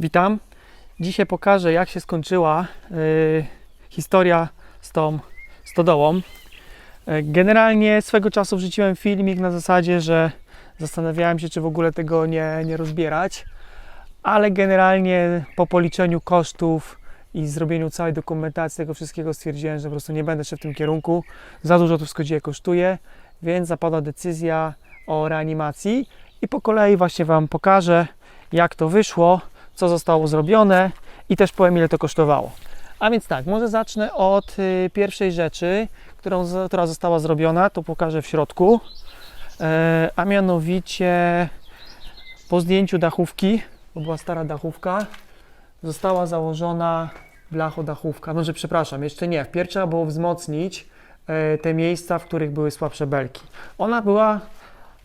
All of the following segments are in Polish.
Witam. Dzisiaj pokażę, jak się skończyła y, historia z tą stodołą. Y, Generalnie swego czasu wrzuciłem filmik na zasadzie, że zastanawiałem się, czy w ogóle tego nie, nie rozbierać, ale generalnie po policzeniu kosztów i zrobieniu całej dokumentacji tego wszystkiego stwierdziłem, że po prostu nie będę szedł w tym kierunku. Za dużo to wszystko dzieje kosztuje, więc zapadła decyzja o reanimacji i po kolei właśnie Wam pokażę, jak to wyszło, co zostało zrobione i też powiem, ile to kosztowało. A więc tak, może zacznę od y, pierwszej rzeczy, którą, która została zrobiona, to pokażę w środku, e, a mianowicie po zdjęciu dachówki, bo była stara dachówka, została założona blachodachówka. Może przepraszam, jeszcze nie. Wpierw trzeba było wzmocnić e, te miejsca, w których były słabsze belki. Ona była,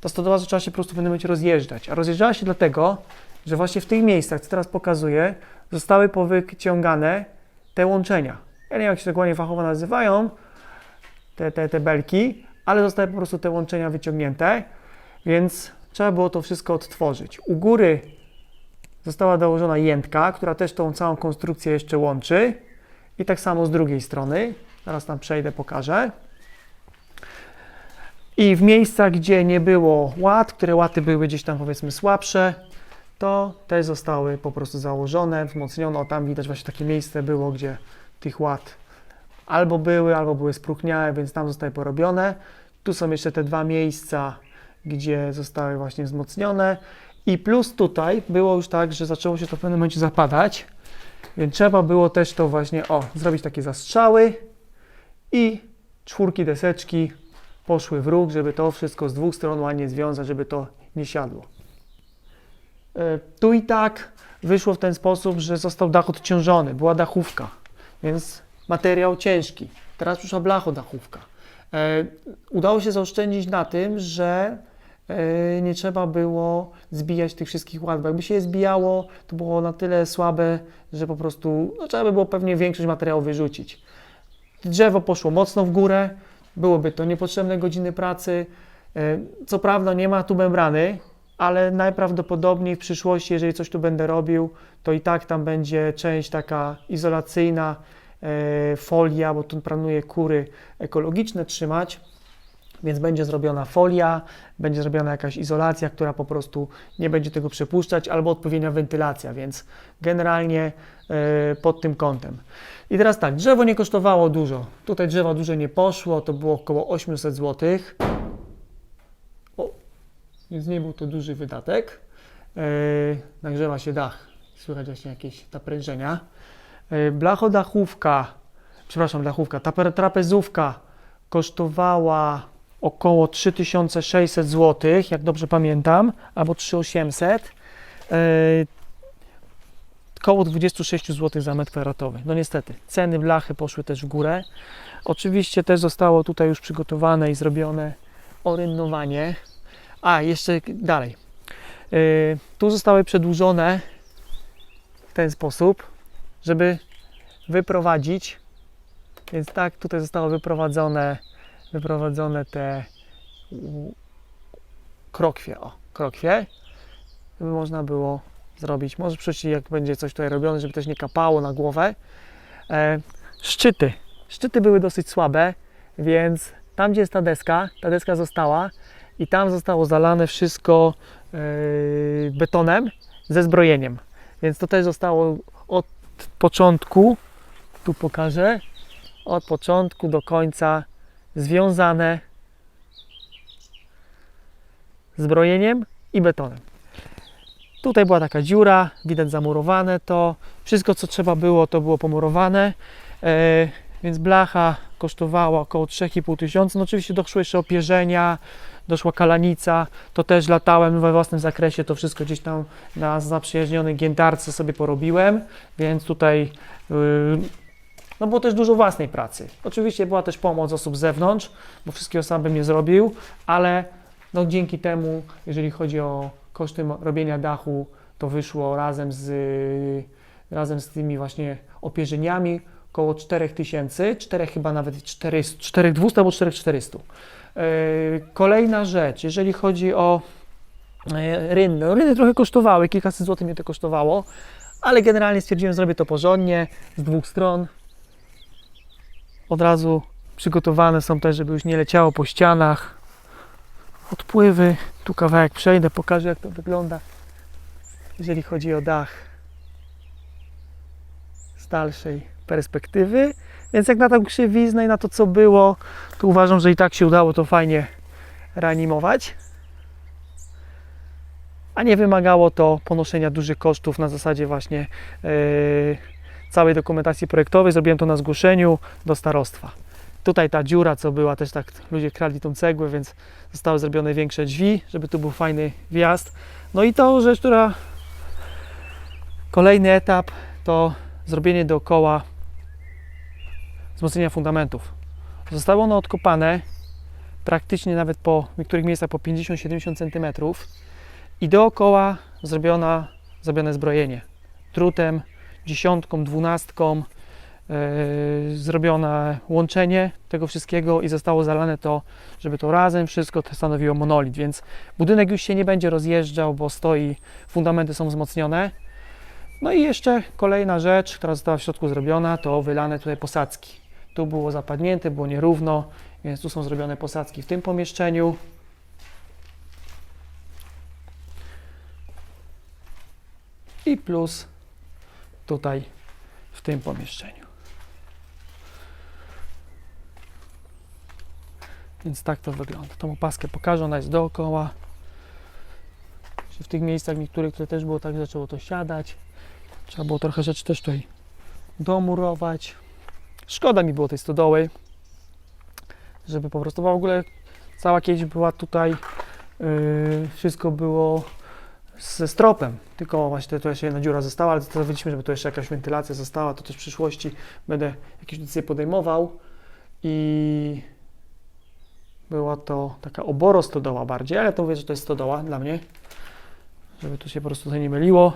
ta stodoła zaczęła się po prostu w pewnym momencie rozjeżdżać. A rozjeżdżała się dlatego, że właśnie w tych miejscach, co teraz pokazuję, zostały powyciągane te łączenia. Ja nie wiem, jak się dokładnie fachowo nazywają, te, te, te belki, ale zostały po prostu te łączenia wyciągnięte, więc trzeba było to wszystko odtworzyć. U góry została dołożona jętka, która też tą całą konstrukcję jeszcze łączy. I tak samo z drugiej strony. Zaraz tam przejdę, pokażę. I w miejscach, gdzie nie było łat, które łaty były gdzieś tam powiedzmy słabsze, to też zostały po prostu założone, wzmocnione. O, tam widać właśnie takie miejsce było, gdzie tych łat albo były, albo były spróchniałe, więc tam zostały porobione. Tu są jeszcze te dwa miejsca, gdzie zostały właśnie wzmocnione. I plus tutaj było już tak, że zaczęło się to w pewnym momencie zapadać, więc trzeba było też to właśnie, o, zrobić takie zastrzały i czwórki deseczki poszły w róg, żeby to wszystko z dwóch stron ładnie związać, żeby to nie siadło. E, Tu i tak wyszło w ten sposób, że został dach odciążony, była dachówka, więc materiał ciężki. Teraz przyszła blachodachówka. E, Udało się zaoszczędzić na tym, że e, nie trzeba było zbijać tych wszystkich ład, bo jakby się je zbijało, to było na tyle słabe, że po prostu no, trzeba by było pewnie większość materiału wyrzucić. Drzewo poszło mocno w górę, byłoby to niepotrzebne godziny pracy. Co prawda nie ma tu membrany, ale najprawdopodobniej w przyszłości, jeżeli coś tu będę robił, to i tak tam będzie część taka izolacyjna, e, folia, bo tu planuję kury ekologiczne trzymać, więc będzie zrobiona folia, będzie zrobiona jakaś izolacja, która po prostu nie będzie tego przepuszczać, albo odpowiednia wentylacja, więc generalnie e, pod tym kątem. I teraz tak, drzewo nie kosztowało dużo. Tutaj drzewa dużo nie poszło, to było około 800 zł. Więc nie był to duży wydatek. Yy, nagrzewa się dach, słychać właśnie jakieś naprężenia. Yy, blachodachówka, przepraszam, dachówka, ta trapezówka kosztowała około 3600 zł, jak dobrze pamiętam, albo 3800. Yy, Około 26 zł za metr kwadratowy. No niestety, ceny blachy poszły też w górę. Oczywiście też zostało tutaj już przygotowane i zrobione orynnowanie. A, jeszcze dalej. Yy, tu zostały przedłużone w ten sposób, żeby wyprowadzić. Więc tak, tutaj zostało wyprowadzone, wyprowadzone te krokwie. O, krokwie, żeby można było zrobić. Może przecież jak będzie coś tutaj robione, żeby też nie kapało na głowę. E, szczyty. Szczyty były dosyć słabe, więc tam, gdzie jest ta deska, ta deska została i tam zostało zalane wszystko e, betonem ze zbrojeniem. Więc to też zostało od początku, tu pokażę, od początku do końca związane zbrojeniem i betonem. Tutaj była taka dziura, widać zamurowane to. Wszystko, co trzeba było, to było pomurowane. Więc blacha kosztowała około 3,5 tysiąca. No oczywiście doszły jeszcze opierzenia, doszła kalanica. To też latałem we własnym zakresie. To wszystko gdzieś tam na zaprzyjaźnionej giętarce sobie porobiłem. Więc tutaj yy, no było też dużo własnej pracy. Oczywiście była też pomoc osób z zewnątrz, bo wszystkiego sam bym nie zrobił, ale no dzięki temu, jeżeli chodzi o koszty robienia dachu, to wyszło razem z, razem z tymi właśnie opierzeniami około 4000, 4 chyba nawet 400, 4200 albo 4400. Yy, Kolejna rzecz, jeżeli chodzi o e, rynny. No, trochę kosztowały, kilkaset złotych mnie to kosztowało, ale generalnie stwierdziłem, zrobię to porządnie, z dwóch stron. Od razu przygotowane są też, żeby już nie leciało po ścianach. Odpływy, tu kawałek przejdę, pokażę jak to wygląda, jeżeli chodzi o dach z dalszej perspektywy. Więc jak na tą krzywiznę i na to, co było, to uważam, że i tak się udało to fajnie reanimować. A nie wymagało to ponoszenia dużych kosztów na zasadzie właśnie yy, całej dokumentacji projektowej. Zrobiłem to na zgłoszeniu do starostwa. Tutaj ta dziura, co była, też tak ludzie kradli tą cegłę, więc zostały zrobione większe drzwi, żeby tu był fajny wjazd. No i to rzecz, która kolejny etap to zrobienie dookoła wzmocnienia fundamentów. Zostało ono odkopane praktycznie nawet po w niektórych miejscach po 50-70 cm i dookoła zrobiona, zrobione zbrojenie drutem, dziesiątką, dwunastką, yy, zrobione łączenie tego wszystkiego i zostało zalane to, żeby to razem wszystko stanowiło monolit, więc budynek już się nie będzie rozjeżdżał, bo stoi, fundamenty są wzmocnione. No i jeszcze kolejna rzecz, która została w środku zrobiona, to wylane tutaj posadzki. Tu było zapadnięte, było nierówno, więc tu są zrobione posadzki w tym pomieszczeniu. I plus tutaj w tym pomieszczeniu. Więc tak to wygląda. Tą opaskę pokażę, ona jest dookoła. W tych miejscach niektórych, które też było tak, zaczęło to siadać. Trzeba było trochę rzeczy też tutaj domurować. Szkoda mi było tej stodoły, żeby po prostu w ogóle cała kiedyś była tutaj, yy, wszystko było ze stropem, tylko właśnie to jeszcze jedna dziura została, ale zostawiliśmy, żeby tu jeszcze jakaś wentylacja została, to też w przyszłości będę jakieś decyzje podejmował i była to taka oboro-stodoła bardziej, ale to mówię, że to jest stodoła dla mnie, żeby tu się po prostu tutaj nie myliło.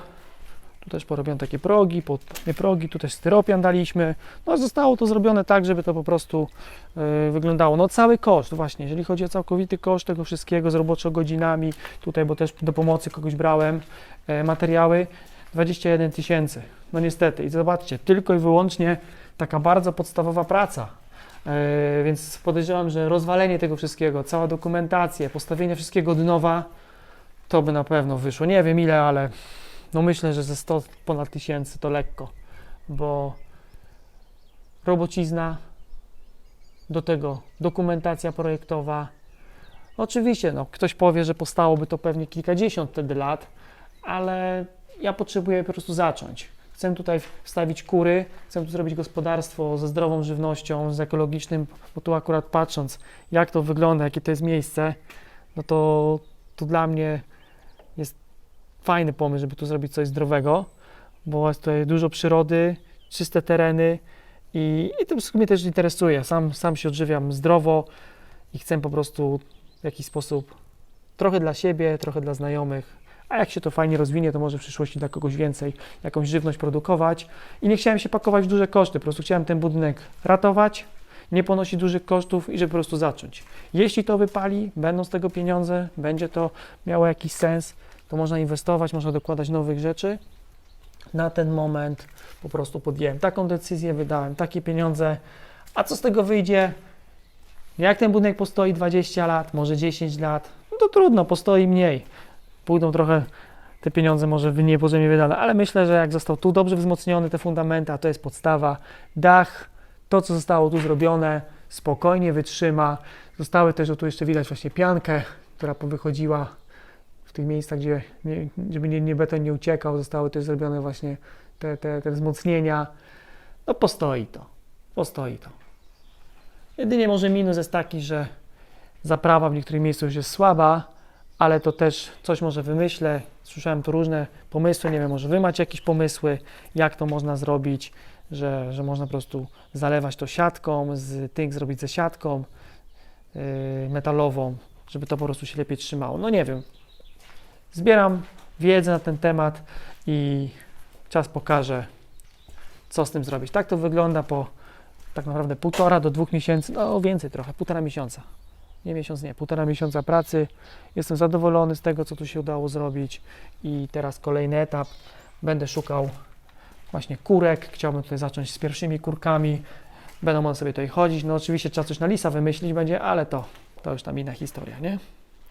Też porobione takie progi, pod, nie progi, tu też styropian daliśmy. No zostało to zrobione tak, żeby to po prostu yy, wyglądało. No cały koszt właśnie, jeżeli chodzi o całkowity koszt tego wszystkiego z roboczo godzinami, tutaj, bo też do pomocy kogoś brałem, e, materiały, 21 tysięcy. No niestety i zobaczcie, tylko i wyłącznie taka bardzo podstawowa praca. E, więc podejrzewam, że rozwalenie tego wszystkiego, cała dokumentacja, postawienie wszystkiego od nowa, to by na pewno wyszło. Nie wiem ile, ale no myślę, że ze 100 ponad tysięcy to lekko, bo robocizna, do tego dokumentacja projektowa. Oczywiście, no, ktoś powie, że postałoby to pewnie kilkadziesiąt wtedy lat, ale ja potrzebuję po prostu zacząć. Chcę tutaj wstawić kury, chcę tu zrobić gospodarstwo ze zdrową żywnością, z ekologicznym, bo tu akurat patrząc, jak to wygląda, jakie to jest miejsce, no to, to dla mnie fajny pomysł, żeby tu zrobić coś zdrowego, bo jest tutaj dużo przyrody, czyste tereny i, i to mnie też interesuje. Sam, sam się odżywiam zdrowo i chcę po prostu w jakiś sposób trochę dla siebie, trochę dla znajomych, a jak się to fajnie rozwinie, to może w przyszłości dla kogoś więcej jakąś żywność produkować. I nie chciałem się pakować w duże koszty, po prostu chciałem ten budynek ratować, nie ponosić dużych kosztów i żeby po prostu zacząć. Jeśli to wypali, będą z tego pieniądze, będzie to miało jakiś sens, to można inwestować, można dokładać nowych rzeczy. Na ten moment po prostu podjąłem taką decyzję, wydałem takie pieniądze, a co z tego wyjdzie? Jak ten budynek postoi 20 lat, może 10 lat, no to trudno, postoi mniej. Pójdą trochę te pieniądze może w niepotrzebnie wydane, ale myślę, że jak został tu dobrze wzmocniony, te fundamenty, a to jest podstawa, dach, to co zostało tu zrobione, spokojnie wytrzyma. Zostały też, o tu jeszcze widać właśnie piankę, która wychodziła w tych miejscach, gdzie nie, żeby nie, nie beton nie uciekał, zostały też zrobione właśnie te, te, te wzmocnienia. No postoi to, postoi to. Jedynie może minus jest taki, że zaprawa w niektórych miejscach już jest słaba, ale to też coś może wymyślę. Słyszałem tu różne pomysły, nie wiem, może wy macie jakieś pomysły, jak to można zrobić, że, że można po prostu zalewać to siatką, z tych zrobić ze siatką yy, metalową, żeby to po prostu się lepiej trzymało. No nie wiem. Zbieram wiedzę na ten temat i czas pokaże, co z tym zrobić. Tak to wygląda po tak naprawdę półtora do dwóch miesięcy, no więcej trochę, półtora miesiąca. Nie miesiąc, nie, półtora miesiąca pracy. Jestem zadowolony z tego, co tu się udało zrobić i teraz kolejny etap. Będę szukał właśnie kurek. Chciałbym tutaj zacząć z pierwszymi kurkami. Będą one sobie tutaj chodzić. No oczywiście trzeba coś na lisa wymyślić będzie, ale to, to już tam inna historia, nie?